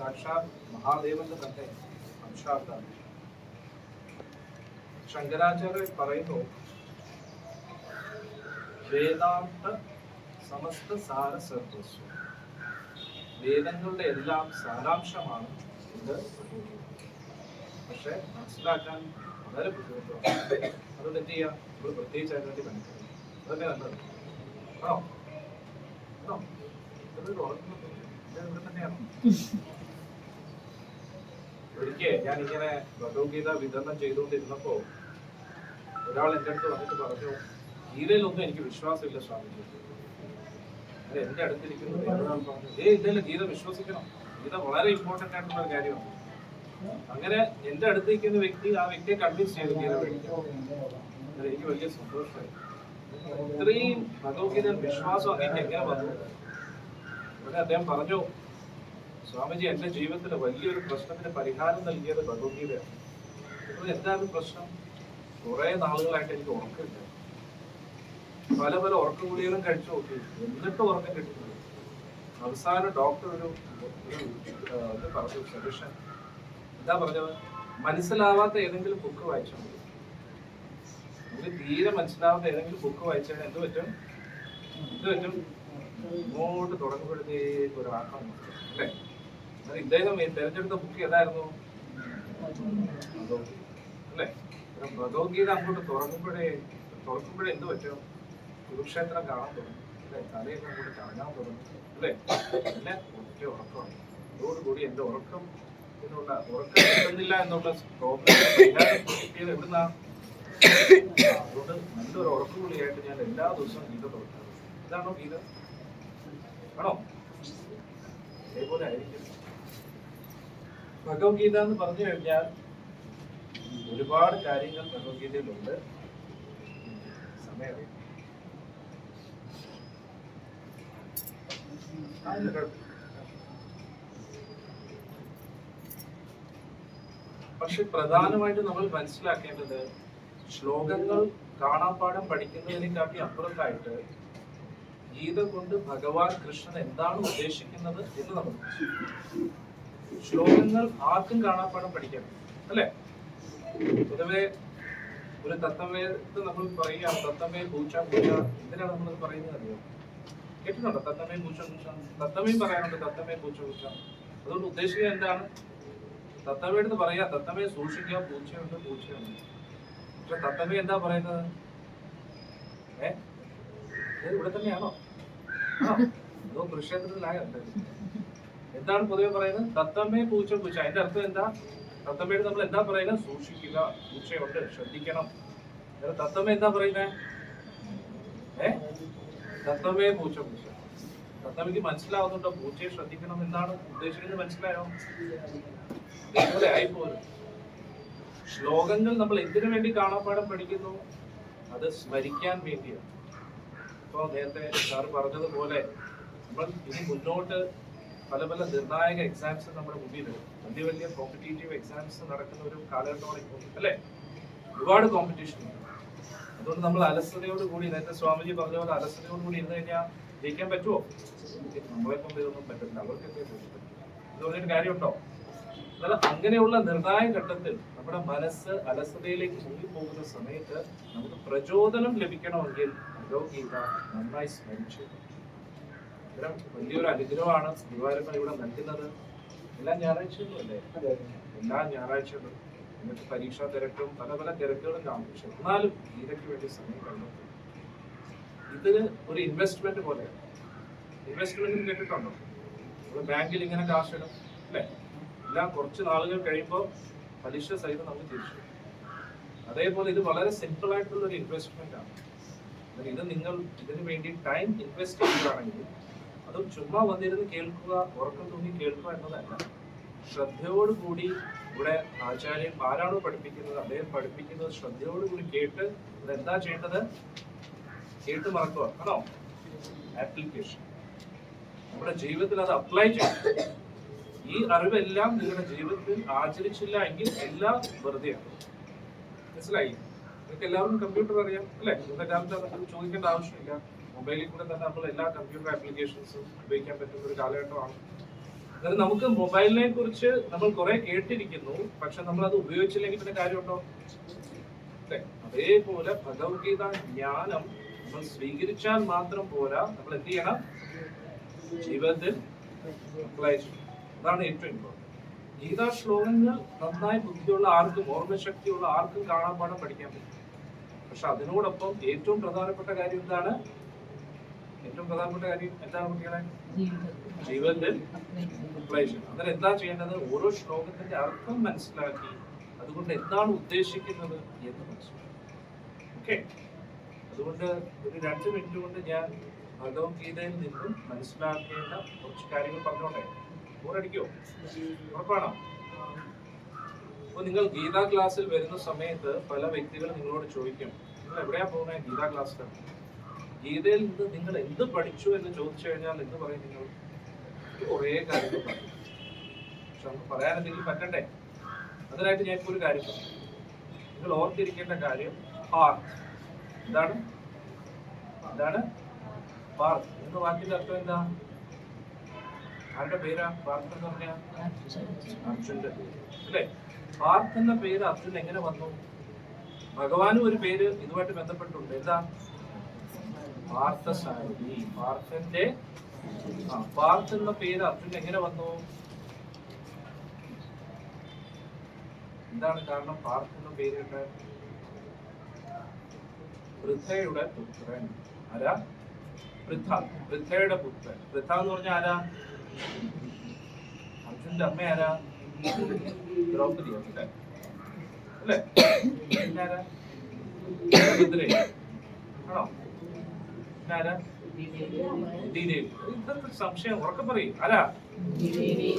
സാക്ഷാത് മഹാദേവന്റെ തന്നെ അംശാർത്ഥാണ് ശങ്കരാചാര്യ പറയുന്നു വേദാന്ത സമസ്ത സാര സർവസ്വം. വേദങ്ങളുടെ എല്ലാം സാരാംശമാണ് ഇത് പക്ഷെ മനസ്സിലാക്കാൻ വളരെ ബുദ്ധിമുട്ടാണ്. അതുകൊണ്ട് എന്ത് ചെയ്യാം? നമ്മൾ പ്രത്യേകിച്ച് അതിനുവേണ്ടി മനസ്സിലാക്കും അതൊക്കെ നല്ലത്. ആണോ? ആണോ. ഇത് ഇവിടെ തന്നെയാണോ? ഒരിക്കൽ ഞാൻ ഇങ്ങനെ ഭഗവത്ഗീത വിതരണം ചെയ്തുകൊണ്ടിരുന്നപ്പോ ഒരാൾ എന്റെ അടുത്ത് വന്നിട്ട് പറഞ്ഞു ഗീതയിലൊന്നും എനിക്ക് വിശ്വാസമില്ല സ്വാമിജി. അത് എന്റെ അടുത്തിരിക്കുന്നു വേറൊരാൾ പറഞ്ഞു ഏ ഇതല്ല ഗീത വിശ്വസിക്കണം. ഗീത വളരെ ഇമ്പോർട്ടന്റ് ആയിട്ടുള്ള ഒരു കാര്യമാണ്. അങ്ങനെ എന്റെ അടുത്തിരിക്കുന്ന വ്യക്തി ആ വ്യക്തിയെ കൺവിൻസ് ചെയ്തു ഗീത പഠിക്കാൻ എനിക്ക് വലിയ സന്തോഷമായി. ഇത്രയും ഭഗവത്ഗീത വിശ്വാസം അങ്ങനെ എങ്ങനെ വന്നു? അദ്ദേഹം പറഞ്ഞു സ്വാമിജി എന്റെ ജീവിതത്തിൽ വലിയൊരു പ്രശ്നത്തിന് പരിഹാരം നൽകിയത് ഭഗവത്ഗീതയാണ്. എന്താണ് പ്രശ്നം? കുറെ നാളുകളായിട്ട് എനിക്ക് ഉറക്കമില്ല. പല പല ഉറക്ക ഗുളികളും കഴിച്ചു നോക്കി. എന്നിട്ട് ഉറക്കം കിട്ടുന്നത് അവസാനം ഡോക്ടർ ഒരു പറഞ്ഞു സജഷൻ എന്താ പറഞ്ഞത്? മനസ്സിലാവാത്ത ഏതെങ്കിലും ബുക്ക് വായിച്ചാൽ മതി. നമുക്ക് തീരെ മനസ്സിലാവാത്ത ഏതെങ്കിലും ബുക്ക് വായിച്ചാൽ എന്ത് പറ്റും? എന്ത് പറ്റും? ഇങ്ങോട്ട് തുടങ്ങുമ്പോഴത്തേക്ക് ഒരു വരും. അല്ലേ? ഇദ്ദേഹം തെരഞ്ഞെടുത്ത ബുക്ക് ഏതായിരുന്നു. അല്ലേ? ഭഗവത്ഗീത അങ്ങോട്ട് തുറക്കുമ്പോഴേ തുറക്കുമ്പോഴേ എന്ത് പറ്റും? കുരുക്ഷേത്രം കാണാൻ തുടങ്ങും അല്ലേ? കഥയൊക്കെ അങ്ങോട്ട് കറങ്ങാൻ തുടങ്ങും അല്ലേ? പിന്നെ ഒറ്റ ഉറക്കമാണ്. അതോടുകൂടി എന്റെ ഉറക്കം എന്നുള്ള ഉറക്കം കിട്ടുന്നില്ല എന്നുള്ള എവിടുന്നാ? അതുകൊണ്ട് നല്ലൊരു ഉറക്കഗുളിയായിട്ട് ഞാൻ എല്ലാ ദിവസവും ഗീത തുറക്കാറ് ഇതാണോ ഗീത? ആണോ? അതേപോലെ ആയിരിക്കും. ഭഗവത്ഗീത എന്ന് പറഞ്ഞു കഴിഞ്ഞാൽ ഒരുപാട് കാര്യങ്ങൾ ഭഗവത്ഗീതയിലുണ്ട് സമയം. പക്ഷെ പ്രധാനമായിട്ട് നമ്മൾ മനസ്സിലാക്കേണ്ടത് ശ്ലോകങ്ങൾ കാണാപ്പാഠം പഠിക്കുന്നതിനെക്കാട്ടി അപ്പുറത്തായിട്ട് ഗീത കൊണ്ട് ഭഗവാൻ കൃഷ്ണൻ എന്താണ് ഉദ്ദേശിക്കുന്നത് എന്ന് നമ്മൾ. ശ്ലോകങ്ങൾ ആർക്കും കാണാപ്പാഠം പഠിക്കാം അല്ലേ? പൊതുവെ ഒരു തത്തമ്മയത്ത് നമ്മൾ പറയുക തത്വമേ പൂച്ച പൂച്ച എന്തിനാണ് നമ്മൾ പറയുന്നത് അറിയോ? കേട്ടിട്ടുണ്ടോ? തത്തമേ പൂച്ച പൂച്ച തത്തമ്മയും പറയാനുണ്ട് തത്തമേ പൂച്ച പൂച്ച അതുകൊണ്ട് ഉദ്ദേശിക്കുക എന്താണ്? തത്തമ്മയെടുത്ത് പറയാ തത്തമ്മയെ സൂക്ഷിക്കുക പൂച്ചയുണ്ട് പൂച്ചയുണ്ട് പക്ഷെ തത്തമേ എന്താ പറയുന്നത്? ഏ? ഇവിടെ തന്നെയാണോ? അതോ കൃഷിക്ഷേത്രത്തിലായോ? എന്തായാലും? എന്താണ് പൊതുവെ പറയുന്നത്? തത്തമ്മേ പൂച്ച പൂച്ച. അതിന്റെ അർത്ഥം എന്താ? തത്തമ്മയുടെ നമ്മൾ എന്താ പറയുന്നത്? സൂക്ഷിക്കുക. പൂച്ചയുണ്ട്. ശ്രദ്ധിക്കണം. തത്തമ്മ എന്താ പറയുന്നത് ഏ? തത്തമ്മേ പൂച്ച പൂച്ച. തത്തമ്മയ്ക്ക് മനസ്സിലാവുന്നുണ്ടോ? പൂച്ചയെ ശ്രദ്ധിക്കണം എന്നാണ് ഉദ്ദേശിക്കുന്നത്. മനസ്സിലായോ? ഇതേപോലെ ആയിപ്പോലും ശ്ലോകങ്ങൾ നമ്മൾ എന്തിനു വേണ്ടി കാണാപ്പാടം പഠിക്കുന്നു? അത് സ്മരിക്കാൻ വേണ്ടിയാണ്. ഇപ്പൊ നേരത്തെ സാർ പറഞ്ഞതുപോലെ നമ്മൾ ഇനി മുന്നോട്ട് പല പല നിർണായക എക്സാംസ് നമ്മുടെ മുന്നിലുണ്ട്. വലിയ വലിയ കോമ്പറ്റേറ്റീവ് എക്സാംസ് നടക്കുന്ന ഒരു കാലഘട്ടമാണ് ഇപ്പോൾ അല്ലേ? ഒരുപാട് കോമ്പറ്റീഷൻ ഉണ്ട്. അതുകൊണ്ട് നമ്മൾ അലസതയോട് കൂടി നേരത്തെ സ്വാമിജി പറഞ്ഞ പോലെ അലസതയോട് കൂടി ഇരുന്ന് കഴിഞ്ഞാൽ ജയിക്കാൻ പറ്റുമോ നമ്മളെ കൊണ്ട് ഇതൊന്നും പറ്റില്ല അവർക്കൊക്കെ ഇത് പറഞ്ഞൊരു കാര്യമുണ്ടോ? എന്നാൽ അങ്ങനെയുള്ള നിർണായക ഘട്ടത്തിൽ നമ്മുടെ മനസ്സ് അലസതയിലേക്ക് മുങ്ങിപ്പോകുന്ന സമയത്ത് നമുക്ക് പ്രചോദനം ലഭിക്കണമെങ്കിൽ ഭഗവത്ഗീത നന്നായി സ്മരിച്ച്. ഇത്തരം വലിയൊരു അനുഗ്രഹമാണ് ഗുരുവായൂരപ്പൻ ഇവിടെ നൽകുന്നത്. എല്ലാ ഞായറാഴ്ചകളും അല്ലേ? എല്ലാ ഞായറാഴ്ചകളും. എന്നിട്ട് പരീക്ഷാ തിരക്കും പല പല തിരക്കുകളും കാണും പക്ഷെ എന്നാലും ഗീതയ്ക്ക് വേണ്ടി സമയം കണ്ടെത്തും ഇത് ഒരു ഇൻവെസ്റ്റ്മെന്റ് പോലെയാണ് ഇൻവെസ്റ്റ്മെന്റ് കേട്ടിട്ടുണ്ടോ? നമ്മൾ ബാങ്കിൽ ഇങ്ങനെ കാശ് ഇടും അല്ലേ? എല്ലാം കുറച്ച് നാളുകൾ കഴിയുമ്പോൾ പലിശ സഹിതം നമുക്ക് തിരിച്ചു അതേപോലെ ഇത് വളരെ സിമ്പിൾ ആയിട്ടുള്ള ഒരു ഇൻവെസ്റ്റ്മെന്റ് ആണ് ഇത് നിങ്ങൾ ഇതിനു വേണ്ടി ടൈം ഇൻവെസ്റ്റ് ചെയ്യുകയാണെങ്കിൽ അതും ചുമ്മാ വന്നിരുന്ന് കേൾക്കുക ഉറക്കം തൂങ്ങി കേൾക്കുക എന്നതല്ല. ശ്രദ്ധയോടുകൂടി ഇവിടെ ആചാര്യൻ ആരാണോ പഠിപ്പിക്കുന്നത് അദ്ദേഹം പഠിപ്പിക്കുന്നത് ശ്രദ്ധയോടുകൂടി കേട്ട് എന്താ ചെയ്യേണ്ടത്? കേട്ട് മറക്കുക. ആണോ? ആപ്ലിക്കേഷൻ നമ്മുടെ ജീവിതത്തിൽ അത് അപ്ലൈ ചെയ്യും ഈ അറിവെല്ലാം നിങ്ങളുടെ ജീവിതത്തിൽ ആചരിച്ചില്ല എങ്കിൽ എല്ലാം വെറുതെയാണ് മനസ്സിലായി നിങ്ങൾക്ക് എല്ലാവർക്കും കമ്പ്യൂട്ടർ അറിയാം അല്ലേ? കാലത്ത് ചോദിക്കേണ്ട ആവശ്യമില്ല. മൊബൈലിൽ കൂടെ തന്നെ നമ്മൾ എല്ലാ കമ്പ്യൂട്ടർ ആപ്ലിക്കേഷൻസും ഉപയോഗിക്കാൻ പറ്റുന്ന ഒരു കാലഘട്ടമാണ്. അതായത് നമുക്ക് മൊബൈലിനെ കുറിച്ച് നമ്മൾ കുറെ കേട്ടിരിക്കുന്നു പക്ഷെ നമ്മൾ അത് ഉപയോഗിച്ചില്ലെങ്കിൽ പിന്നെ കാര്യമുണ്ടോ? അതേപോലെ ഭഗവത്ഗീത ജ്ഞാനം നമ്മൾ സ്വീകരിച്ചാൽ മാത്രം പോരാ. നമ്മൾ എന്ത് ചെയ്യണം? ജീവിതത്തിൽ അപ്ലൈ ചെയ്യണം. അതാണ് ഏറ്റവും ഇമ്പോർട്ടന്റ് ഗീതാ ശ്ലോകങ്ങൾ നന്നായി ബുദ്ധിയുള്ള ആർക്കും ഓർമ്മശക്തിയുള്ള ആർക്കും കാണാൻ കാണാപ്പാടം പഠിക്കാൻ പറ്റും. പക്ഷെ അതിനോടൊപ്പം ഏറ്റവും പ്രധാനപ്പെട്ട കാര്യം എന്താണ്? ഏറ്റവും പ്രധാനപ്പെട്ട കാര്യം എന്താണ് കുട്ടികളെ? ജീവിതത്തിൽ. അപ്ലൈ ചെയ്യണം. അന്നേരം എന്താ ചെയ്യേണ്ടത്? ഓരോ ശ്ലോകത്തിന്റെ അർത്ഥം മനസ്സിലാക്കി അതുകൊണ്ട് എന്താണ് ഉദ്ദേശിക്കുന്നത് എന്ന് മനസ്സിലാക്കി ഓക്കെ അതുകൊണ്ട് ഒരു രണ്ട് മിനിറ്റ് കൊണ്ട് ഞാൻ ഭഗവത്ഗീതയിൽ നിന്നും മനസ്സിലാക്കേണ്ട കുറച്ച് കാര്യങ്ങൾ പറഞ്ഞോട്ടെ? ബോറടിക്കോ ഉറപ്പാണോ? അപ്പൊ നിങ്ങൾ ഗീതാ ക്ലാസ്സിൽ വരുന്ന സമയത്ത് പല വ്യക്തികളും നിങ്ങളോട് ചോദിക്കും നിങ്ങൾ എവിടെയാ പോകുന്നത് ഗീതാ ക്ലാസ്സിൽ ഗീതയിൽ നിന്ന് നിങ്ങൾ എന്ത് പഠിച്ചു എന്ന് ചോദിച്ചു കഴിഞ്ഞാൽ എന്ത് പറയും നിങ്ങൾ. കുറേ കാര്യങ്ങൾ പക്ഷെ നമുക്ക് പറയാൻ എന്തെങ്കിലും പറ്റണ്ടേ? അതിനായിട്ട് ഞാൻ ഇപ്പോൾ ഒരു കാര്യം പറയും. നിങ്ങൾ ഓർത്തിരിക്കേണ്ട കാര്യം ഹാർട്ട് എന്താണ്? എന്താണ്? പാർട്ട് എന്ന വാക്കിന്റെ അർത്ഥം എന്താ? ആരുടെ പേരാ? പാർത്ത് എന്ന് പറഞ്ഞാൽ അർജുന്റെ പേര്. അല്ലേ? പാർത്ത് എന്ന പേര് അർജുൻ എങ്ങനെ വന്നു? ഭഗവാനും ഒരു പേര് ഇതുമായിട്ട് ബന്ധപ്പെട്ടുണ്ട് എന്താ? പാർത്ഥസാരഥി. പാർത്ഥന്റെ ആ പാർത്ഥ എന്ന പേര് അർജുൻ എങ്ങനെ വന്നു? എന്താണ് കാരണം പാർത്ഥ എന്ന പേരിട്ട് വൃദ്ധയുടെ പുത്രൻ. ആരാ? വൃദ്ധ വൃദ്ധയുടെ പുത്രൻ. വൃദ്ധ എന്ന് പറഞ്ഞാൽ ആരാ? അർജുന്റെ അമ്മ ആരാ? ദ്രൗപദി അല്ലേ? അല്ലേ? ആരാ? ആണോ? സംശയം ഉറക്കെ പറയും. ആരാ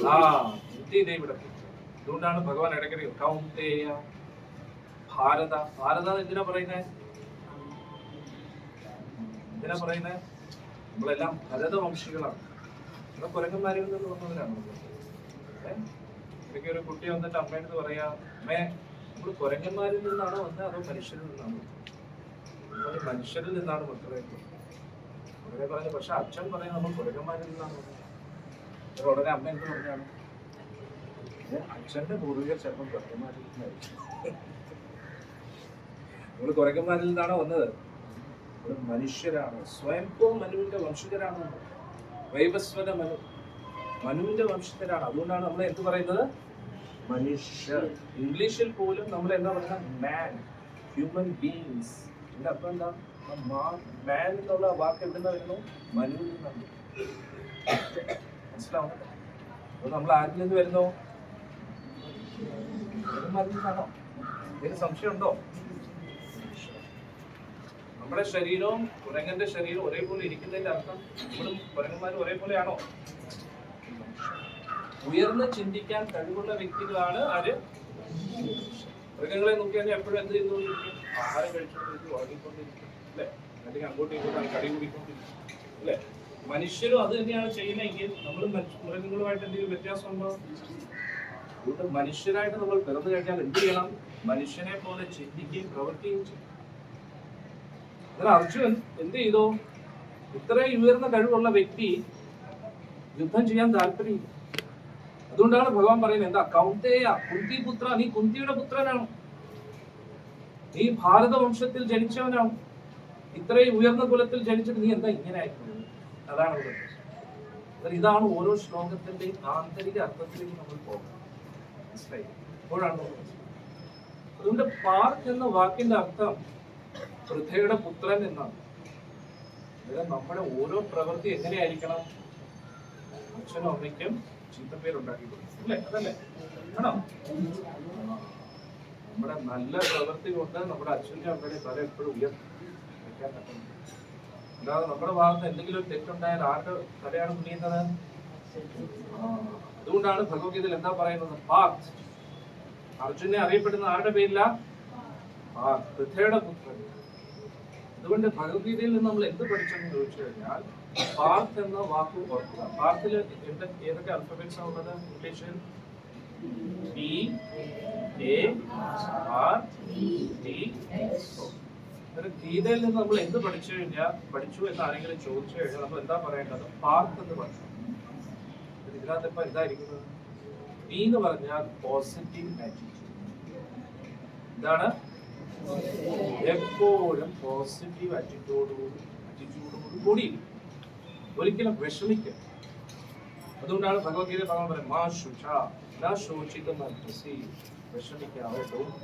ആ അതുകൊണ്ടാണ് ഭഗവാൻ ഇടയ്ക്കിടെ കൗന്ദേയ ഭാരത. ഭാരത എന്തിനാ പറയുന്നത് എന്തിനാ പറയുന്നത് നമ്മളെല്ലാം ഭരതവംശികളാണ് ഇവിടെ കുരങ്ങന്മാരിൽ നിന്ന് വന്നവരാണ് ഇടയ്ക്ക് ഒരു കുട്ടി വന്നിട്ട് അമ്മയുടെ അടുത്ത് പറയാ അമ്മേ നമ്മൾ കുരങ്ങന്മാരിൽ നിന്നാണോ വന്നത് അതോ മനുഷ്യരിൽ നിന്നാണോ? മനുഷ്യരിൽ നിന്നാണ് മക്കളെ ഉടനെ പറഞ്ഞു പക്ഷെ അച്ഛൻ പറയുന്നത് നമ്മൾ കുരങ്ങന്മാരിൽ നിന്നാണ്. ഉടനെ അമ്മ എന്ത് പറഞ്ഞാണ്. "ഏ, അച്ഛന്റെ പൂർവികർ ചിലപ്പോൾ കുരങ്ങന്മാരിൽ നിന്നായിരിക്കും നമ്മൾ കുരങ്ങന്മാരിൽ നിന്നാണോ വന്നത്. നമ്മൾ മനുഷ്യരാണ്. സ്വയംഭൂ മനുവിന്റെ വംശജരാണ്. വൈവസ്വത മനു മനുവിന്റെ വംശജരാണ്. അതുകൊണ്ടാണ് നമ്മൾ എന്ത് പറയുന്നത്? മനുഷ്യർ ഇംഗ്ലീഷിൽ പോലും നമ്മൾ എന്താ പറയുക മാൻ ഹ്യൂമൻ ബീങ്സ് ഇതിന്റെ അർത്ഥം എന്താ? മാൻ എന്നുള്ള വാക്ക് എവിടെ നിന്ന് വരുന്നു മനുവിൽ നിന്നാണ് മനസ്സിലാവും അപ്പൊ നമ്മൾ ആരിൽ നിന്ന് വരുന്നു? കുരങ്ങന്മാരിൽ നിന്നാണോ? ഇതിന് സംശയമുണ്ടോ? നമ്മുടെ ശരീരവും കുരങ്ങന്റെ ശരീരവും ഒരേപോലെ ഇരിക്കുന്നതിന്റെ അർത്ഥം നമ്മളും കുരങ്ങന്മാരും ഒരേപോലെയാണോ? ഉയർന്ന് ചിന്തിക്കാൻ കഴിവുള്ള വ്യക്തികളാണ് ആര്? മൃഗങ്ങളെ നോക്കിയാൽ എപ്പോഴും എന്ത് ചെയ്തുകൊണ്ടിരിക്കും ആഹാരം കഴിച്ചുകൊണ്ടിരിക്കും ഉറങ്ങിക്കൊണ്ടിരിക്കും. അല്ലേ? അല്ലെങ്കിൽ അങ്ങോട്ടും ഇങ്ങോട്ടും കടി കൂടിക്കൊണ്ടിരിക്കും. അല്ലേ? മനുഷ്യരും അത് തന്നെയാണ് ചെയ്യുന്നതെങ്കിൽ നമ്മൾ മൃഗങ്ങളുമായിട്ട് എന്തെങ്കിലും വ്യത്യാസം ഉണ്ടോ അതുകൊണ്ട് മനുഷ്യരായിട്ട് നമ്മൾ പിറന്നു കഴിഞ്ഞാൽ എന്ത് ചെയ്യണം? മനുഷ്യനെ പോലെ ചിന്തിക്കുകയും പ്രവർത്തിക്കുകയും ചെയ്യും എന്നാൽ അർജുൻ എന്ത് ചെയ്തു? ഇത്രയും ഉയർന്ന കഴിവുള്ള വ്യക്തി യുദ്ധം ചെയ്യാൻ താല്പര്യമില്ല. അതുകൊണ്ടാണ് ഭഗവാൻ പറയുന്നത് എന്താ കൗന്തേയ കുന്തി പുത്ര നീ കുന്തിയുടെ പുത്രനാണ്. നീ ഭാരതവംശത്തിൽ ജനിച്ചവനാണ്. ഇത്രയും ഉയർന്ന കുലത്തിൽ ജനിച്ചിട്ട് നീ എന്താ ഇങ്ങനെ ആയിപ്പോയത്? അതാണ് ഇവിടെ. ഇതാണ് ഓരോ ശ്ലോകത്തിന്റെയും ആന്തരിക അർത്ഥത്തിലേക്ക് നമ്മൾ പോകുന്നത്. അതുകൊണ്ട് പാർക്ക് എന്ന വാക്കിന്റെ അർത്ഥം വൃദ്ധയുടെ പുത്രൻ എന്നാണ്. അതായത് നമ്മുടെ ഓരോ പ്രവൃത്തി എങ്ങനെയായിരിക്കണം? അച്ഛനും അമ്മയ്ക്കും ചീത്തപ്പേരുണ്ടാക്കി കൊടുക്കും അല്ലേ? അതല്ലേ? ആണോ? നമ്മുടെ നല്ല പ്രവൃത്തി കൊണ്ട് നമ്മുടെ അച്ഛന്റെ അമ്മയുടെ തല എപ്പോഴും ഉയർത്തി. വെക്കാൻ പറ്റുന്നത് അല്ലാതെ നമ്മുടെ ഭാഗത്ത് എന്തെങ്കിലും ഒരു തെറ്റുണ്ടായാൽ ആരുടെ തലയാണ് കുനിയുന്നത് അതുകൊണ്ടാണ് ഭഗവത്ഗീതയിൽ എന്താ പറയുന്നത്? അർജുനെ അറിയപ്പെടുന്ന ആരുടെ പേരില? പൃഥ്വയുടെ പുത്രൻ. അതുകൊണ്ട് ഭഗവത്ഗീതയിൽ നിന്ന് നമ്മൾ എന്ത് പഠിച്ചെന്ന് ചോദിച്ചു കഴിഞ്ഞാൽ പാർത്ത് എന്ന വാക്ക് ഓർക്കുക. പാർത്തിൽ ഏതൊക്കെ അൽഫബറ്റ്സ് ആണ് ഉള്ളത്? ഇംഗ്ലീഷിൽ ബി എ ആർ ടി ഗീതയിൽ നിന്ന് നമ്മൾ എന്ത് പഠിച്ചു കഴിഞ്ഞാൽ പഠിച്ചു എന്ന് ആരെങ്കിലും ചോദിച്ചു കഴിഞ്ഞാൽ നമ്മൾ എന്താ പറയേണ്ടത്? പാർത്ത് എന്ന് പഠിച്ചു ഇപ്പൊ എന്തായിരിക്കുന്നത് പി എന്ന് പറഞ്ഞാൽ പോസിറ്റീവ് ആറ്റിറ്റ്യൂഡ് ഇതാണ് എപ്പോഴും പോസിറ്റീവ് ആറ്റിറ്റ്യൂഡോട് ആറ്റിറ്റ്യൂഡോട് കൂടി ഒരിക്കലും വിഷമിക്കുക അതുകൊണ്ടാണ് ഭഗവത്ഗീത ഭഗവാൻ പറയുന്നത് മാ ശുച ന മനസ്സി വിഷമിക്കാതെ ഡോണ്ട്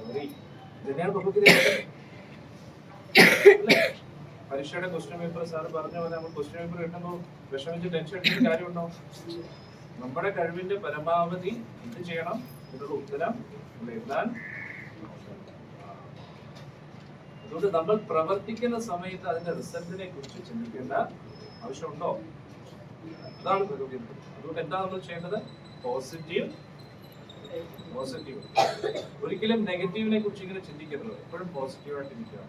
ഭഗവത്ഗീത? പരീക്ഷയുടെ ക്വസ്റ്റ്യൻ പേപ്പർ സാർ പറഞ്ഞ പോലെ നമ്മൾ ക്വസ്റ്റ്യൻ പേപ്പർ കിട്ടുമ്പോൾ വിഷമിച്ച് ടെൻഷൻ എടുക്കുന്ന കാര്യമുണ്ടോ? നമ്മുടെ കഴിവിന്റെ പരമാവധി എന്ത് ചെയ്യണം എന്നുള്ള ഉത്തരം എഴുതാൻ അതുകൊണ്ട് നമ്മൾ പ്രവർത്തിക്കുന്ന സമയത്ത് അതിന്റെ റിസൾട്ടിനെ കുറിച്ച് ചിന്തിക്കേണ്ട ആവശ്യമുണ്ടോ? അതാണ് അതുകൊണ്ട് എന്താ നമ്മൾ ചെയ്യേണ്ടത്? പോസിറ്റീവ് പോസിറ്റീവ് ഒരിക്കലും നെഗറ്റീവിനെ കുറിച്ച് ഇങ്ങനെ ചിന്തിക്കരുത്. എപ്പോഴും പോസിറ്റീവായിട്ട് ഇരിക്കുക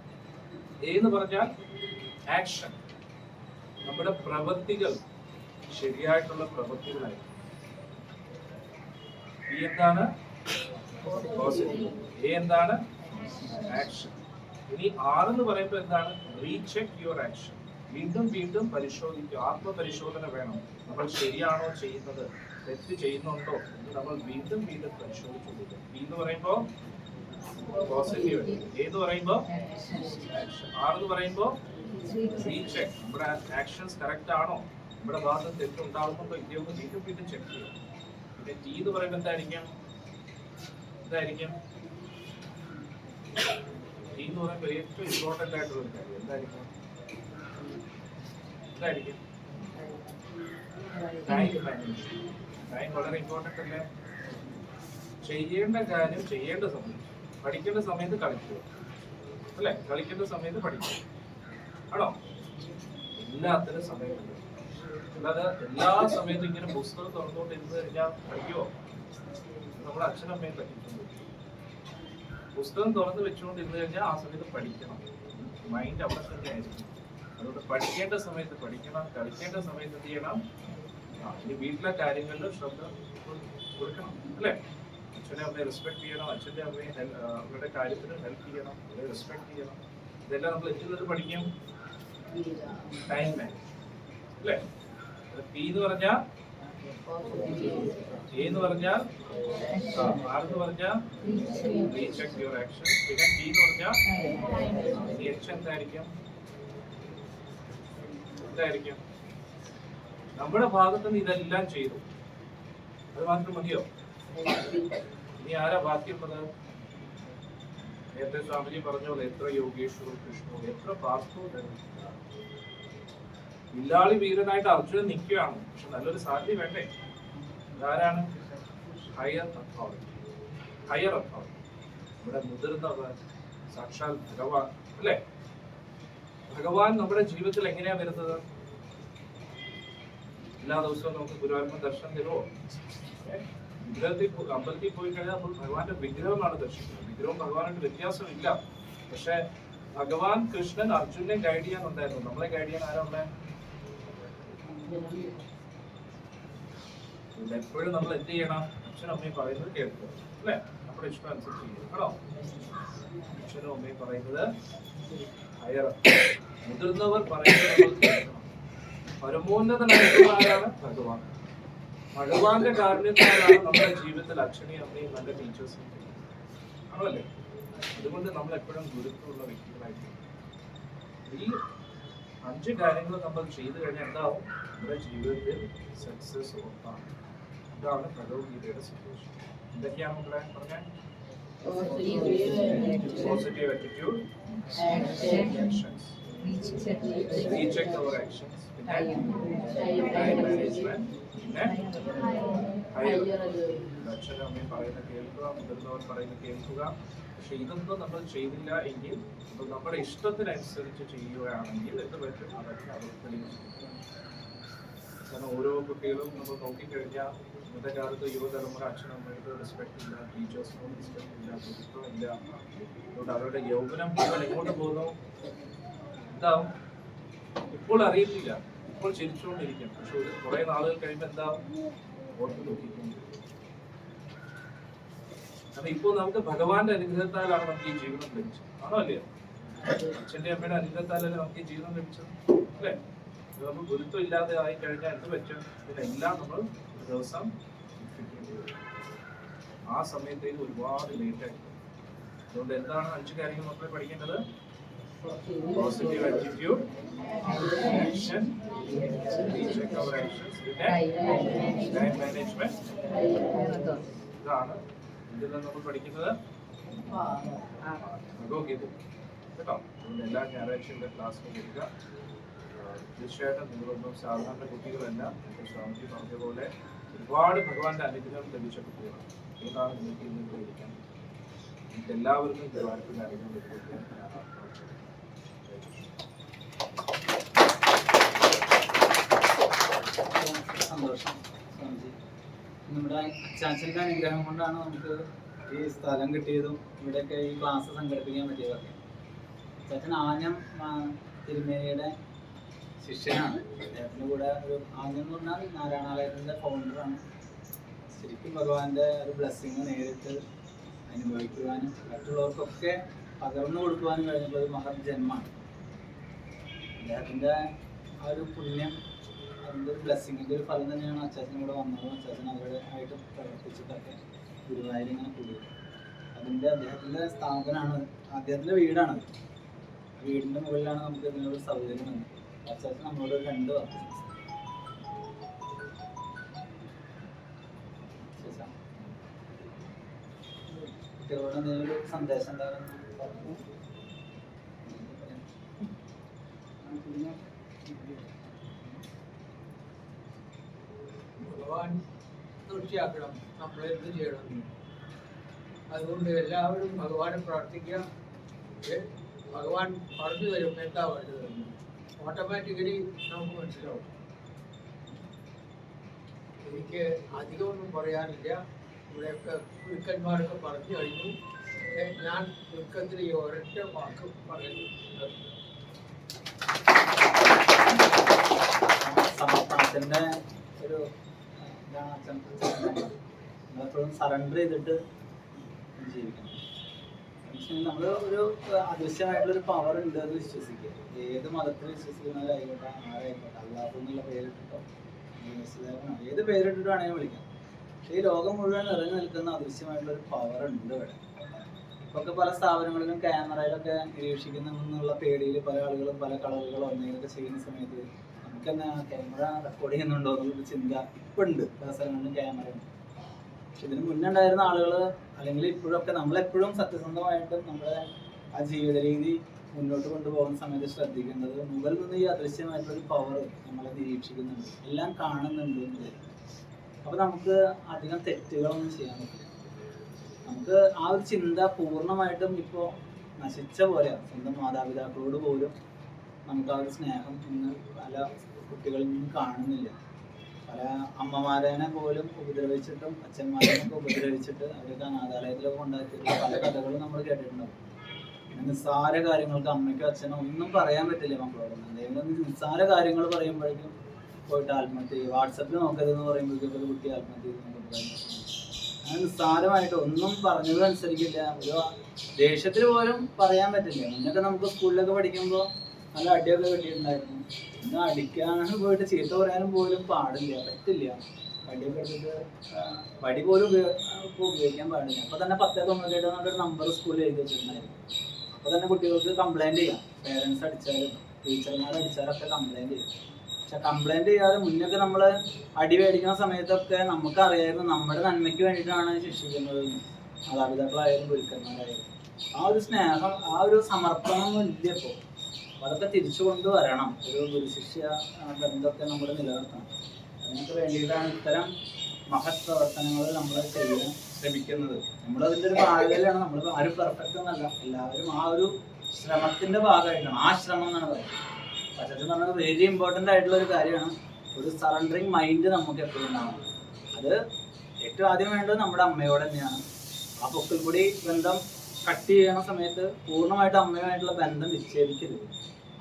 എന്ന് പറഞ്ഞാൽ ആക്ഷൻ നമ്മുടെ പ്രവൃത്തികൾ ശരിയായിട്ടുള്ള പ്രവൃത്തികളായിരിക്കും എന്താണ്? എ എന്താണ്? ആക്ഷൻ ഇനി ആറെന്ന് പറയുമ്പോൾ എന്താണ്? റീചെക്ക് യുവർ ആക്ഷൻ വീണ്ടും വീണ്ടും പരിശോധിക്കുക. ആത്മപരിശോധന വേണം. നമ്മൾ ശരിയാണോ ചെയ്യുന്നത്? തെറ്റ് ചെയ്യുന്നുണ്ടോ? എന്ന് നമ്മൾ വീണ്ടും വീണ്ടും പരിശോധിച്ചുകൊണ്ടിരിക്കും എന്ന് പറയുമ്പോ പറയുമ്പോൾ പറയുമ്പോ? ആക്ഷൻ ആറെന്ന് പറയുമ്പോ? റീചെക്ക് നമ്മുടെ ആക്ഷൻസ് ആണോ? ഇവിടെ ഭാഗത്ത് തെറ്റുണ്ടാകുന്നുണ്ടോ ഇല്ലയോ എന്ന് വീണ്ടും വീണ്ടും ചെക്ക് ചെയ്യും പിന്നെ ടി എന്ന് പറയുമ്പോൾ എന്തായിരിക്കും? എന്തായിരിക്കും? ടി എന്ന് പറയുമ്പോൾ ഏറ്റവും ഇമ്പോർട്ടന്റ് ആയിട്ടുള്ള കാര്യം എന്തായിരിക്കും? എന്തായിരിക്കും? ടൈം വളരെ ഇമ്പോർട്ടന്റ് അല്ലേ? ചെയ്യേണ്ട കാര്യം ചെയ്യേണ്ട സമയം. പഠിക്കേണ്ട സമയത്ത് കളിക്കുക. അല്ലേ? കളിക്കേണ്ട സമയത്ത് പഠിക്കുക. ആണോ? എല്ലാത്തിനും സമയമുണ്ട്. അല്ലാതെ എല്ലാ സമയത്തും ഇങ്ങനെ പുസ്തകം തുറന്നുകൊണ്ട് ഇരുന്ന് കഴിഞ്ഞാൽ പഠിക്കുമോ നമ്മുടെ അച്ഛനമ്മയും പുസ്തകം തുറന്ന് വെച്ചുകൊണ്ട് ഇരുന്ന് കഴിഞ്ഞാൽ ആ സമയത്ത് പഠിക്കണം. മൈൻഡ് അവിടെ തന്നെ അതുകൊണ്ട് പഠിക്കേണ്ട സമയത്ത് പഠിക്കണം കളിക്കേണ്ട സമയത്ത് ചെയ്യണം? ഇനി വീട്ടിലെ കാര്യങ്ങളിൽ ശ്രദ്ധ കൊടുക്കണം. അല്ലേ? അച്ഛനെ അമ്മയെ റെസ്പെക്ട് ചെയ്യണം അച്ഛന്റെ അമ്മയെ അവരുടെ കാര്യത്തിന് ഹെൽപ്പ് ചെയ്യണം അവരെ റെസ്പെക്ട് ചെയ്യണം. ഇതെല്ലാം നമ്മൾ എത്തുന്നത് പഠിക്കും? ടൈം മാനേജ് അല്ലേ? പി എന്ന് പറഞ്ഞാൽ എ എന്ന് പറഞ്ഞാൽ ആർ എന്ന് പറഞ്ഞാൽ റീചെക്ക് യുവർ ആക്ഷൻ പിന്നെ ടി എന്ന് പറഞ്ഞാൽ എച്ച് എന്തായിരിക്കും? എന്തായിരിക്കും? നമ്മുടെ ഭാഗത്ത് നിന്ന് ഇതെല്ലാം ചെയ്തു. അത് മാത്രം മതിയോ? ഇനി ആരാ ബാക്കിയുള്ളത് നേരത്തെ സ്വാമിജി പറഞ്ഞു എത്ര യോഗേശ്വറും കൃഷ്ണവും എത്ര പാർത്ഥവും വില്ലാളി വീരനായിട്ട് അർജുനൻ നിൽക്കുകയാണ്. പക്ഷെ നല്ലൊരു സാധ്യത വേണ്ടേ? ഇതാരാണ്? ഹയർ അതോറിറ്റി ഹയർ അതോറിറ്റി ഇവിടെ മുതിർന്നവർ സാക്ഷാൽ ഭഗവാൻ അല്ലേ? ഭഗവാൻ നമ്മുടെ ജീവിതത്തിൽ എങ്ങനെയാ വരുന്നത്? എല്ലാ ദിവസവും നമുക്ക് ഗുരുവായൂർ ദർശനം തരുമോ? വിഗ്രഹത്തിൽ അമ്പലത്തിൽ പോയി കഴിഞ്ഞാൽ നമ്മൾ ഭഗവാന്റെ വിഗ്രഹമാണ് ദർശിക്കുന്നത് വിഗ്രഹവും ഭഗവാനായിട്ട് വ്യത്യാസമില്ല. പക്ഷെ ഭഗവാൻ കൃഷ്ണൻ അർജുനെ ഗൈഡ് ചെയ്യാൻ ഉണ്ടായിരുന്നു. നമ്മളെ ഗൈഡ് ചെയ്യാൻ ആരാ എപ്പോഴും നമ്മൾ എന്ത് ചെയ്യണം? അച്ഛനും അമ്മയും പറയുന്നത് കേൾക്കുക. അല്ലേ? നമ്മുടെ ഇഷ്ടം അനുസരിച്ച് കേൾക്കണോ അച്ഛനും അമ്മയും പറയുന്നത് ഹയർ മുതിർന്നവർ പറയുന്നത് പരമോന്നതനായിട്ടുള്ള ആരാണ്? ഭഗവാൻ. ഭഗവാന്റെ കാരുണ്യത്താലാണ് നമ്മുടെ ജീവിതത്തിൽ അച്ഛനെയും അമ്മയും നല്ല ടീച്ചേഴ്സും ആണോ അല്ലേ അതുകൊണ്ട് നമ്മൾ എപ്പോഴും ഗുരുത്വമുള്ള വ്യക്തികളായിട്ട് ഈ അഞ്ച് കാര്യങ്ങൾ നമ്മൾ ചെയ്തു കഴിഞ്ഞാൽ എന്താവും? നമ്മുടെ ജീവിതത്തിൽ സക്സസ് ഉറപ്പാണ്. ഇതാണ് ഭഗവത്ഗീതയുടെ സന്തോഷം എന്തൊക്കെയാണ് മക്കളെ പറഞ്ഞാൽ? പോസിറ്റീവ് ആറ്റിറ്റ്യൂഡ് ആക്ഷൻസ് ആക്ഷൻസ് പിന്നെ ടൈം മാനേജ്മെന്റ് പിന്നെ ഹയർ അച്ഛനും അമ്മയും പറയുന്നത് കേൾക്കുക മുതിർന്നവർ പറയുന്നത് കേൾക്കുക പക്ഷെ ഇതൊന്നും നമ്മൾ ചെയ്തില്ല എങ്കിൽ നമ്മുടെ ഇഷ്ടത്തിനനുസരിച്ച് ചെയ്യുകയാണെങ്കിൽ എന്ത് പറ്റും അതൊക്കെ അവർക്ക് കാരണം ഓരോ കുട്ടികളും നമ്മൾ നോക്കിക്കഴിഞ്ഞാൽ ഇന്നത്തെ കാലത്ത് യുവതലമുറ അച്ഛനമ്മയുടെ റെസ്പെക്ട് ഇല്ല ടീച്ചേഴ്സിനോട് റെസ്പെക്ട് ഇല്ല ഇല്ല അതുകൊണ്ട് അവരുടെ യൗവനം എങ്ങോട്ട് പോകുന്നു എന്താവും? ഇപ്പോൾ അറിയത്തില്ല ഇപ്പോൾ ചിരിച്ചുകൊണ്ടിരിക്കും. പക്ഷെ ഒരു കുറെ നാളുകൾ കഴിയുമ്പോൾ എന്താവും? ഓർത്ത് നോക്കിക്കൊണ്ടിരിക്കും കാരണം ഇപ്പോൾ നമുക്ക് ഭഗവാന്റെ അനുഗ്രഹത്താലാണ് നമുക്ക് ഈ ജീവിതം ലഭിച്ചത്. ആണോ അല്ലയോ? അച്ഛന്റെ അമ്മയുടെ അനുഗ്രഹത്താലല്ലേ നമുക്ക് ഈ ജീവിതം ലഭിച്ചത്? അല്ലേ? നമുക്ക് ഗുരുത്വം ഇല്ലാതെ ആയി കഴിഞ്ഞാൽ എന്ത് പറ്റും? ഇതിനെല്ലാം നമ്മൾ ഒരു ദിവസം ആ സമയത്തേക്ക് ഒരുപാട് ലേറ്റ് അതുകൊണ്ട് എന്താണ് അഞ്ച് കാര്യങ്ങൾ മക്കളെ പഠിക്കേണ്ടത്? പോസിറ്റീവ് ആറ്റിറ്റ്യൂഡ് ആക്ഷൻ റീചെക്ക് അവർ ആക്ഷൻസ് പിന്നെ ടൈം മാനേജ്മെന്റ് ഇതാണ് ഇതിൽ നമ്മൾ പഠിക്കുന്നത് കേട്ടോ? എല്ലാ ഞായറാഴ്ചയുടെ ക്ലാസ്സിലും കൊടുക്കുക ആഹ് തീർച്ചയായിട്ടും നിങ്ങളൊന്നും സാധാരണ കുട്ടികളെല്ലാം. എന്റെ സ്വാമിജി പറഞ്ഞ പോലെ ഒരുപാട് ഭഗവാന്റെ അനുഗ്രഹം ലഭിച്ച കുട്ടികളാണ്. അതുകൊണ്ടാണ് നിങ്ങൾക്ക് ഇന്ന് ഇരിക്കാൻ എല്ലാവർക്കും ഭഗവാന്റെ അനുഗ്രഹം സന്തോഷം. നമ്മുടെ അച്ചാച്ചന്റെ അനുഗ്രഹം കൊണ്ടാണ് നമുക്ക് ഈ സ്ഥലം കിട്ടിയതും ഇവിടെയൊക്കെ ഈ ക്ലാസ് സംഘടിപ്പിക്കാൻ പറ്റിയതൊക്കെ അച്ചാച്ചൻ ആഞ്ഞം തിരുമേനിയുടെ ശിഷ്യനാണ്. അദ്ദേഹത്തിന്റെ കൂടെ ഒരു ആഞ്ഞം എന്ന് പറഞ്ഞാൽ നാരായണാലയത്തിന്റെ ഫൗണ്ടറാണ് ശരിക്കും ഭഗവാന്റെ ഒരു ബ്ലെസ്സിങ് നേരിട്ട് അനുഭവിക്കുവാനും മറ്റുള്ളവർക്കൊക്കെ പകർന്നു കൊടുക്കുവാനും കഴിഞ്ഞപ്പോൾ ഒരു മഹത് ജന്മമാണ്. അദ്ദേഹത്തിന്റെ ആ ഒരു പുണ്യം അതിന്റെ ഒരു ബ്ലെസ്സിങ്ങിന്റെ ഒരു ഫലം തന്നെയാണ് അച്ചാച്ചൻ ഇവിടെ വന്നതും. അച്ചാച്ചൻ അവരുടെ ആയിട്ട് പ്രവർത്തിച്ചിട്ടൊക്കെ ഗുരുവായൂർ ഇങ്ങനെ കൂടിയത് അതിന്റെ അദ്ദേഹത്തിന്റെ സ്ഥാപനമാണ് അദ്ദേഹത്തിന്റെ വീടാണ് വീടിന്റെ മുകളിലാണ് നമുക്ക് ഇതിനൊരു സൗകര്യം വന്നത്. അച്ചാച്ചൻ നമ്മളോട് രണ്ട് വാക്ക് കുട്ടികളോട് എന്തെങ്കിലും ഒരു സന്ദേശം ഭഗവാൻ തീർച്ചയാക്കണം നമ്മൾ ചെയ്യണം? അതുകൊണ്ട് എല്ലാവരും ഭഗവാനെ പ്രാർത്ഥിക്കുക. ഭഗവാൻ പറഞ്ഞു തരും എന്താ വേണ്ടത് ഓട്ടോമാറ്റിക്കലി നമുക്ക് മനസ്സിലാവും. എനിക്ക് അധികമൊന്നും പറയാനില്ല. ഇവിടെയൊക്കെ ഗുരുക്കന്മാരൊക്കെ പറഞ്ഞു കഴിഞ്ഞു. ഞാൻ ചുരുക്കത്തിൽ ഈ ഒരൊറ്റ വാക്ക് പറയുന്നു. സമർപ്പണത്തിന്റെ ഒരു ഇതാണ് സറണ്ടർ ചെയ്തിട്ട് ജീവിക്കണം. നമ്മൾ ഒരു അദൃശ്യമായിട്ടുള്ള ഒരു പവർ ഉണ്ട് എന്ന് വിശ്വസിക്കുക. ഏത് മതത്തിൽ വിശ്വസിക്കുന്നവരായിക്കോട്ടെ ആരായിക്കോട്ടെ അല്ലാത്ത എന്നുള്ള പേരിട്ടോ യേശുദേവനോ ഏത് പേരിട്ടിട്ടാണെങ്കിലും വിളിക്കാം. ഈ ലോകം മുഴുവൻ നിറഞ്ഞു നിൽക്കുന്ന അദൃശ്യമായിട്ടുള്ള ഒരു പവർ ഉണ്ട് ഇവിടെ. ഇപ്പൊക്കെ പല സ്ഥാപനങ്ങളിലും ക്യാമറയിലൊക്കെ നിരീക്ഷിക്കുന്നുള്ള പേടിയിൽ പല ആളുകളും പല കളറുകളും എന്തെങ്കിലുമൊക്കെ ചെയ്യുന്ന സമയത്ത് നമുക്ക് ക്യാമറ റെക്കോർഡ് ചെയ്യുന്നുണ്ടോ എന്നുള്ള ചിന്ത ഇപ്പൊ ഉണ്ട് പല സ്ഥലങ്ങളിലും ക്യാമറ ഉണ്ട്. പക്ഷെ ഇതിന് മുന്നേ ഉണ്ടായിരുന്ന ആളുകൾ അല്ലെങ്കിൽ ഇപ്പോഴൊക്കെ നമ്മളെപ്പോഴും സത്യസന്ധമായിട്ടും നമ്മുടെ ആ ജീവിത രീതി മുന്നോട്ട് കൊണ്ടുപോകുന്ന സമയത്ത് ശ്രദ്ധിക്കേണ്ടത് മുകളിൽ നിന്ന് ഈ അദൃശ്യമായിട്ടുള്ള ഒരു പവർ നമ്മളെ നിരീക്ഷിക്കുന്നുണ്ട്. എല്ലാം കാണുന്നുണ്ട്. എന്നുള്ളത് അപ്പൊ നമുക്ക് അധികം തെറ്റുകളൊന്നും ചെയ്യാൻ പറ്റില്ല. നമുക്ക് ആ ഒരു ചിന്ത പൂർണമായിട്ടും ഇപ്പോ നശിച്ച പോലെയാണ്. സ്വന്തം മാതാപിതാക്കളോട് പോലും നമുക്ക് ആ ഒരു സ്നേഹം ഇന്ന് പല കുട്ടികളിൽ നിന്നും കാണുന്നില്ല. പല അമ്മമാരനെ പോലും ഉപദ്രവിച്ചിട്ടും അച്ഛന്മാരെയൊക്കെ ഉപദ്രവിച്ചിട്ട് അവരൊക്കെ അനാഥാലയത്തിലൊക്കെ കൊണ്ടാക്കിയിട്ടുള്ള പല കഥകളും നമ്മൾ കേട്ടിട്ടുണ്ടാവും. പിന്നെ നിസ്സാര കാര്യങ്ങൾക്ക് അമ്മയ്ക്കോ അച്ഛനോ ഒന്നും പറയാൻ പറ്റില്ല മക്കളോട്. എന്തെങ്കിലും നിസ്സാര കാര്യങ്ങൾ പറയുമ്പോഴേക്കും പോയിട്ട് ആത്മഹത്യ ചെയ്യും. വാട്സപ്പിൽ നോക്കരുതെന്ന് പറയുമ്പോഴേക്കും ഒരു കുട്ടി ആത്മഹത്യ ചെയ്യുന്നു അങ്ങനെ നിസ്സാരമായിട്ട് ഒന്നും പറഞ്ഞത് അനുസരിക്കില്ല. ഒരു ദേഷ്യത്തിൽ പോലും പറയാൻ പറ്റില്ല. മുന്നൊക്കെ നമുക്ക് സ്കൂളിലൊക്കെ പഠിക്കുമ്പോൾ നല്ല അടിയൊക്കെ കിട്ടിയിട്ടുണ്ടായിരുന്നു. ഇന്ന് അടിക്കാനും പോയിട്ട് ചീത്ത പറയാനും പോലും പാടില്ല പറ്റില്ല. വടിയൊക്കെ എടുത്തിട്ട് വടി പോലും ഉപയോഗിക്കാൻ പാടില്ല. അപ്പൊ തന്നെ പത്തേ തൊണ്ണൂറ്റെട്ട് എന്നൊരു നമ്പർ സ്കൂളിൽ എഴുതി വെച്ചിട്ടുണ്ടായിരുന്നു. അപ്പൊ തന്നെ കുട്ടികൾക്ക് കംപ്ലൈന്റ് ചെയ്യാം. പേരൻസ് അടിച്ചാലും ടീച്ചർമാർ അടിച്ചാലൊക്കെ കംപ്ലൈന്റ് ചെയ്യും. പക്ഷെ കംപ്ലൈന്റ് ചെയ്യാതെ മുന്നൊക്കെ നമ്മൾ അടി മേടിക്കുന്ന സമയത്തൊക്കെ നമുക്ക് അറിയായിരുന്നു നമ്മുടെ നന്മയ്ക്ക് വേണ്ടിയിട്ടാണ് ശിക്ഷിക്കുന്നത്. മാതാപിതാക്കളായാലും ഗുരുക്കന്മാരായാലും. ആ ഒരു സ്നേഹം ആ ഒരു സമർപ്പണം ഇല്ല ഇപ്പോൾ അതൊക്കെ തിരിച്ചു കൊണ്ടുവരണം. ഒരു ഗുരുശിഷ്യ ബന്ധമൊക്കെ നമ്മൾ നിലനിർത്തണം. അതിനൊക്കെ വേണ്ടിയിട്ടാണ് ഇത്തരം മഹത് പ്രവർത്തനങ്ങൾ നമ്മൾ ചെയ്യാൻ ശ്രമിക്കുന്നത്. നമ്മൾ അതിന്റെ ഒരു ഭാഗയിലാണ് നമ്മൾ ആരും പെർഫെക്റ്റ് എന്നല്ല. എല്ലാവരും ആ ഒരു ശ്രമത്തിന്റെ ഭാഗമായിട്ടാണ്. ആ ശ്രമം എന്നാണ് പറയുന്നത്. നമ്മൾ പറഞ്ഞത് വെരി ഇമ്പോർട്ടന്റ് ആയിട്ടുള്ള ഒരു കാര്യമാണ്. ഒരു സറണ്ടറിങ് മൈൻഡ് നമുക്ക് എപ്പോഴും ഉണ്ടാവണം. അത് ഏറ്റവും ആദ്യം വേണ്ടത് നമ്മുടെ അമ്മയോട് തന്നെയാണ്. ആ പൊക്കിൽ കൂടി ബന്ധം കട്ട് ചെയ്യണ സമയത്ത് പൂർണമായിട്ട് അമ്മയുമായിട്ടുള്ള ബന്ധം വിച്ഛേദിക്കരുത്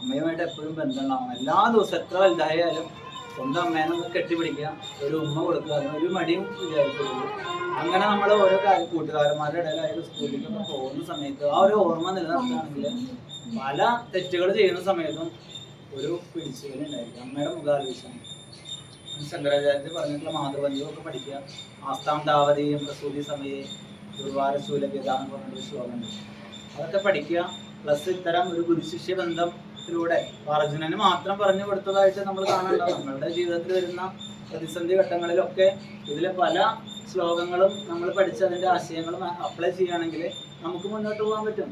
അമ്മയുമായിട്ട് എപ്പോഴും ബന്ധം ഉണ്ടാവണം. എല്ലാ ദിവസവും എത്ര വലുതായാലും സ്വന്തം അമ്മേനെ ഒന്ന് കെട്ടിപ്പിടിക്കുക ഒരു ഉമ്മ കൊടുക്കുക. ഒരു മടിയും വിചാരിക്കരുത് അങ്ങനെ നമ്മൾ ഓരോ കാര്യം കൂട്ടുകാരന്മാരുടെ ഇടയിലായാലും സ്കൂളിലേക്കൊക്കെ പോകുന്ന സമയത്ത് ആ ഒരു ഓർമ്മ നിലനിർത്തുകയാണെങ്കിൽ പല തെറ്റുകൾ ചെയ്യുന്ന സമയത്തും ഒരു പിടിച്ചുകലുണ്ടായിരിക്കും അമ്മയുടെ മുഖാലോചിച്ചാണ്. ശങ്കരാചാര്യ പറഞ്ഞിട്ടുള്ള മാതൃബന്ധമൊക്കെ പഠിക്കുക. ആസ്ഥാം ദാവതയും പ്രസൂതി സമയെ ഗുരുവാര ശൂലഭ്യത എന്ന് പറഞ്ഞൊരു ശ്ലോകമുണ്ട്. അതൊക്കെ പഠിക്കുക. പ്ലസ് ഇത്തരം ഒരു ഗുരുശിഷ്യ ബന്ധത്തിലൂടെ അർജുനന് മാത്രം പറഞ്ഞു കൊടുത്തതായിട്ട് നമ്മൾ കാണണ്ട നമ്മളുടെ ജീവിതത്തിൽ വരുന്ന പ്രതിസന്ധി ഘട്ടങ്ങളിലൊക്കെ ഇതിലെ പല ശ്ലോകങ്ങളും നമ്മൾ പഠിച്ച അതിന്റെ ആശയങ്ങളും അപ്ലൈ ചെയ്യുകയാണെങ്കിൽ നമുക്ക് മുന്നോട്ട് പോകാൻ പറ്റും.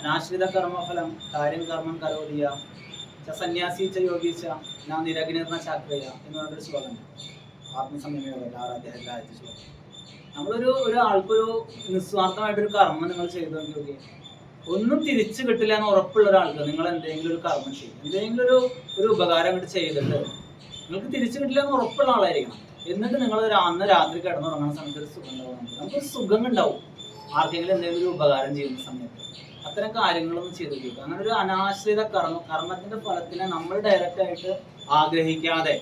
അനാശ്രിത കർമ്മഫലം കാര്യം കർമ്മം കരോതിയ ച സന്യാസി ച യോഗീച്ച നാ നിരഗ്നിർണ ചാക്രയ എന്ന് പറഞ്ഞൊരു ശ്ലോകം ആത്മസംയമയോഗം ആറാധ്യായത്തിലെ ആദ്യത്തെ ശ്ലോകം. നമ്മളൊരു നിസ്വാർത്ഥമായിട്ടൊരു കർമ്മം നിങ്ങൾ ചെയ്തു നോക്കി ഒന്നും തിരിച്ചു കിട്ടില്ല എന്ന് ഉറപ്പുള്ള ഒരാൾക്ക് നിങ്ങൾ എന്തെങ്കിലും ഒരു കർമ്മം ചെയ്യും. എന്തെങ്കിലും ഒരു ഒരു ഉപകാരം അങ്ങോട്ട് ചെയ്തിട്ട് നിങ്ങൾക്ക് തിരിച്ചു കിട്ടില്ല എന്ന് ഉറപ്പുള്ള ആളായിരിക്കണം. എന്നിട്ട് നിങ്ങൾ ഒരു അന്ന് രാത്രി കിടന്നുറങ്ങുന്ന സമയത്ത് ഒരു സുഖം ഉണ്ടാവും. നമുക്ക്. നമുക്കൊരു സുഖം ഉണ്ടാവും. ആർക്കെങ്കിലും എന്തെങ്കിലും ഒരു ഉപകാരം ചെയ്യുന്ന സമയത്ത്. അത്തരം കാര്യങ്ങളൊന്നും ചെയ്തു കൊടുക്കുക അങ്ങനെ ഒരു അനാശ്രിത കർമ്മം കർമ്മത്തിന്റെ ഫലത്തിനെ നമ്മൾ ഡയറക്റ്റ് ആയിട്ട് ആഗ്രഹിക്കാതെ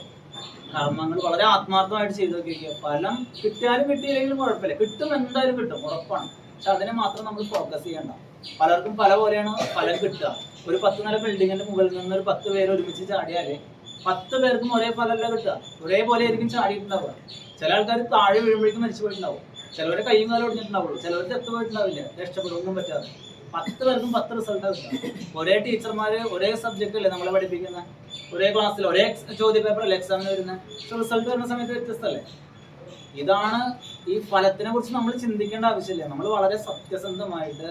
കർമ്മങ്ങൾ വളരെ ആത്മാർത്ഥമായിട്ട് ചെയ്തു നോക്കിയിരിക്കുക. ഫലം കിട്ടിയാലും കിട്ടിയില്ലെങ്കിലും കുഴപ്പമില്ല. കിട്ടും എന്തായാലും കിട്ടും ഉറപ്പാണ്. പക്ഷെ അതിനെ മാത്രം നമ്മൾ ഫോക്കസ് ചെയ്യണ്ട. പലർക്കും പല പോലെയാണ് ഫലം കിട്ടുക. ഒരു പത്ത് നില ബിൽഡിങ്ങിന്റെ മുകളിൽ നിന്ന് ഒരു പത്ത് പേര് ഒരുമിച്ച് ചാടിയാൽ പത്ത് പേർക്കും ഒരേ ഫലമല്ല കിട്ടുക. ഒരേപോലെ ആയിരിക്കും ചാടിയിട്ടുണ്ടാവുക. ചില ആൾക്കാർ താഴെ വീഴുമ്പോഴേക്കും മരിച്ചു പോയിട്ടുണ്ടാവും ചിലവരെ കൈയും കാലം ഒടിഞ്ഞിട്ടുണ്ടാവുള്ളൂ. ചിലവർ ചത്തു പോയിട്ടുണ്ടാവില്ല രക്ഷപ്പെടുമൊന്നും പറ്റാതെ. പത്ത് പേർക്കും പത്ത് റിസൾട്ട് ഒരേ ടീച്ചർമാർ ഒരേ സബ്ജക്റ്റ് അല്ലേ നമ്മളെ പഠിപ്പിക്കുന്ന? ഒരേ ക്ലാസ്സിൽ ഒരേ ചോദ്യ പേപ്പർ അല്ലേ എക്സാമിന് വരുന്ന? റിസൾട്ട് വരുന്ന സമയത്ത് വ്യത്യസ്തമല്ലേ ഇതാണ് ഈ ഫലത്തിനെ കുറിച്ച് നമ്മൾ ചിന്തിക്കേണ്ട ആവശ്യമില്ല. നമ്മൾ വളരെ സത്യസന്ധമായിട്ട്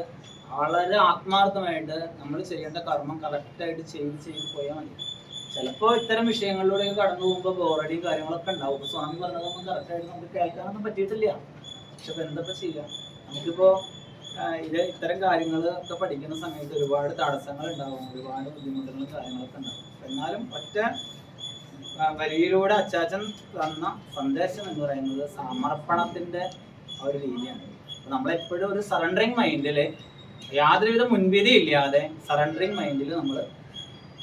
വളരെ ആത്മാർത്ഥമായിട്ട് നമ്മൾ ചെയ്യേണ്ട കർമ്മം കറക്റ്റായിട്ട് ചെയ്ത് ചെയ്ത് പോയാൽ മതി. ചിലപ്പോൾ ഇത്തരം വിഷയങ്ങളിലൂടെ കടന്നു പോകുമ്പോൾ ബോറടിയും കാര്യങ്ങളൊക്കെ ഉണ്ടാവും. ഇപ്പൊ സ്വാമി പറഞ്ഞതൊന്നും കറക്റ്റായിട്ട് നമുക്ക് കേൾക്കാനൊന്നും പറ്റിയിട്ടില്ല. പക്ഷെ ഇപ്പൊ ചെയ്യാം ചെയ്യാ? നമുക്കിപ്പോ ആ, ഇത് ഇത്തരം കാര്യങ്ങൾ ഒക്കെ പഠിക്കുന്ന സമയത്ത് ഒരുപാട് തടസ്സങ്ങൾ ഉണ്ടാകും ഒരുപാട് ബുദ്ധിമുട്ടുകളും കാര്യങ്ങളൊക്കെ ഉണ്ടാകും എന്നാലും ഒറ്റ വരിയിലൂടെ അച്ചാച്ചൻ തന്ന സന്ദേശം എന്ന് പറയുന്നത് സമർപ്പണത്തിന്റെ ആ ഒരു രീതിയാണ്. നമ്മളെപ്പോഴും ഒരു സറണ്ടറിങ് മൈൻഡിൽ യാതൊരുവിധ മുൻവിധി ഇല്ലാതെ സറണ്ടറിങ് മൈൻഡിൽ നമ്മൾ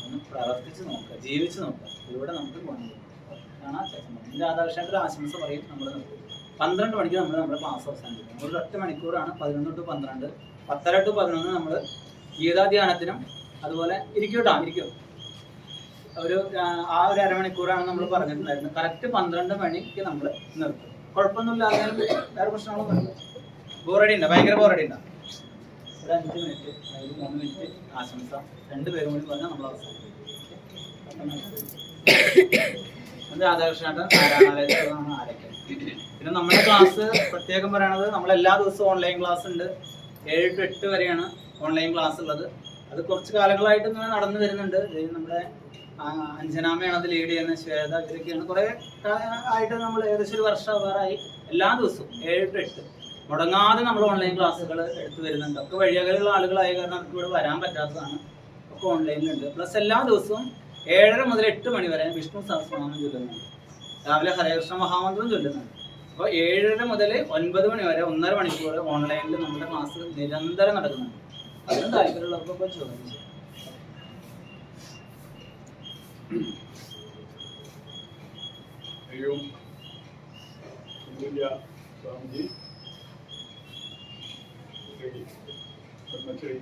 ഒന്ന് പ്രവർത്തിച്ച് നോക്കുക ജീവിച്ച് നോക്കുക. ഇതിലൂടെ നമുക്ക് ഗുണം കിട്ടും. അതാണ് അച്ചാച്ചൻ രാധാകൃഷ്ണന്റെ ആശംസ പറയും നമ്മൾ പന്ത്രണ്ട് മണിക്ക് നമ്മൾ നമ്മുടെ ക്ലാസ് അവസാനിപ്പിക്കും. ഒരു ഒറ്റ മണിക്കൂറാണ് പതിനൊന്ന് ടു പന്ത്രണ്ട്. പത്തര ടു പതിനൊന്ന് നമ്മൾ ഗീതാധ്യാനത്തിനും അതുപോലെ ഇരിക്കൂട്ടാ ഇരിക്കും. ഒരു ആ, ഒരു അരമണിക്കൂറാണ് നമ്മൾ പറഞ്ഞിട്ടുണ്ടായിരുന്നത്. കറക്റ്റ് പന്ത്രണ്ട് മണിക്ക് നമ്മൾ നിർത്തും. കുഴപ്പമൊന്നുമില്ല അതിനും വേറെ പ്രശ്നങ്ങളൊന്നും ബോറടി ഉണ്ടോ ഭയങ്കര ബോറടി ഉണ്ടോ ഒരു അഞ്ച് മിനിറ്റ് അതായത് മൂന്ന് മിനിറ്റ് ആശംസ. രണ്ട് പേരും കൂടി പറഞ്ഞാൽ നമ്മൾ അവസാനിക്കും അത് രാധാകൃഷ്ണൻ നാരായണാലയത്തിലാണ് ആരൊക്കെ? പിന്നെ നമ്മുടെ ക്ലാസ് പ്രത്യേകം പറയണത് നമ്മൾ എല്ലാ ദിവസവും ഓൺലൈൻ ക്ലാസ് ഉണ്ട്. ഏഴ് ടു എട്ട് വരെയാണ് ഓൺലൈൻ ക്ലാസ് ഉള്ളത്. അത് കുറച്ച് കാലങ്ങളായിട്ട് ഇങ്ങനെ നടന്നു വരുന്നുണ്ട്. നമ്മുടെ അഞ്ജനാമയാണ് അത് ലീഡ് ചെയ്യുന്ന ശ്വേത ഇവരൊക്കെയാണ് കുറെ ആയിട്ട് നമ്മൾ ഏകദേശം ഒരു വർഷം ആവാറായി. എല്ലാ ദിവസവും ഏഴ് ടു എട്ട് മുടങ്ങാതെ നമ്മൾ ഓൺലൈൻ ക്ലാസ്സുകൾ എടുത്തു വരുന്നുണ്ട്. ഒക്കെ വഴിയകലുള്ള ആളുകളായ കാരണം നമുക്ക് ഇവിടെ വരാൻ പറ്റാത്തതാണ്. ഒക്കെ ഓൺലൈനിലുണ്ട് പ്ലസ് എല്ലാ ദിവസവും ഏഴര മുതൽ എട്ട് മണി വരെ വിഷ്ണു സഹസ്രനാമം ചൊല്ലുന്നുണ്ട്. രാവിലെ ഹരകൃഷ്ണ മഹാമന്ത്രം ചൊല്ലുന്നുണ്ട്. അപ്പോൾ ഏഴര മുതൽ ഒൻപത് മണി വരെ ഒന്നര മണിക്കൂർ ഓൺലൈനിൽ നമ്മുടെ ക്ലാസ് നിരന്തരം നടക്കുന്നുണ്ട്. അതിനും താല്പര്യമുള്ളവർക്കൊക്കെ ചോദ്യം ചെയ്യാം. അയ്യോ. സ്വാമിജി ശ്രീ. പത്മശ്രീ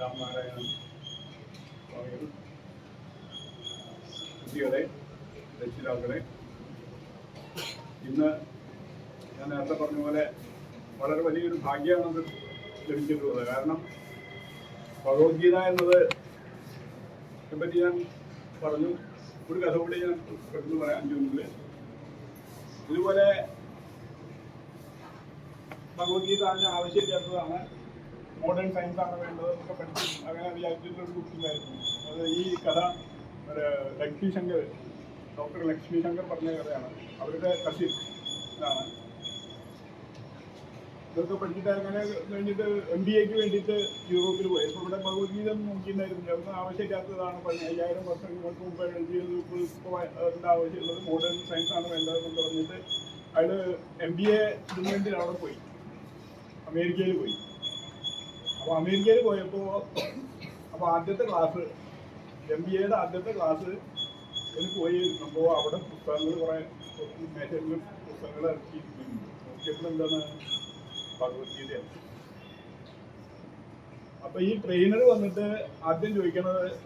രാമനാരായണൻ സ്വാമികൾ. കുട്ടികളെ രക്ഷിതാക്കളെ ഇന്ന് ഞാൻ നേരത്തെ പറഞ്ഞ പോലെ വളരെ വലിയൊരു ഭാഗ്യമാണ് അത് ലഭിച്ചിട്ടുള്ളത്. കാരണം ഭഗവത്ഗീത എന്നത് പറ്റി ഞാൻ പറഞ്ഞു. ഒരു കഥ കൂടി ഞാൻ പെട്ടെന്ന് പറയാം അഞ്ചു ഇതുപോലെ ഭഗവത്ഗീത അതിന് ആവശ്യമില്ലാത്തതാണ്. മോഡേൺ സയൻസ് ആണ് വേണ്ടത് എന്നൊക്കെ പഠിച്ചു അങ്ങനെ വിചാരിച്ചിട്ടൊരു കുട്ടിയായിരുന്നു അത് ഈ കഥ ഒരു ലക്ഷ്മി ശങ്കർ ഡോക്ടർ ലക്ഷ്മി ശങ്കർ പറഞ്ഞ കഥയാണ്. അവരുടെ കസിൻ ഇതാണ്. ഇതൊക്കെ പഠിച്ചിട്ട് അങ്ങനെ കഴിഞ്ഞിട്ട് എം ബി എക്ക് വേണ്ടിയിട്ട് യൂറോപ്പിൽ പോയി. ഇപ്പോൾ ഇവിടെ ഭഗവത്ഗീതം നോക്കിയിട്ടുണ്ടായിരുന്നു അതൊന്നും ആവശ്യമില്ലാത്തതാണ് അയ്യായിരം വർഷങ്ങൾക്ക് മുമ്പ് എഴുതിയത് ആവശ്യമുള്ളത്? മോഡേൺ സയൻസ് ആണ് വേണ്ടതെന്ന് പറഞ്ഞിട്ട് അയാൾ എം ബി എ വേണ്ടി അവിടെ പോയി. അമേരിക്കയിൽ പോയി. അപ്പോൾ അമേരിക്കയിൽ പോയപ്പോൾ അപ്പോൾ ആദ്യത്തെ ക്ലാസ് എം ബി എയുടെ ആദ്യത്തെ ക്ലാസ് ഇതിന് പോയി അപ്പോൾ അവിടെ പുസ്തകങ്ങൾ കുറേ മേശകളിലും പുസ്തകങ്ങൾ ഇറക്കിയിരിക്കുന്നു നോക്കിയപ്പോൾ എന്താണ്? ഭഗവത്ഗീതയാണ്. അപ്പൊ ഈ ട്രെയിനർ വന്നിട്ട് ആദ്യം ചോദിക്കണത്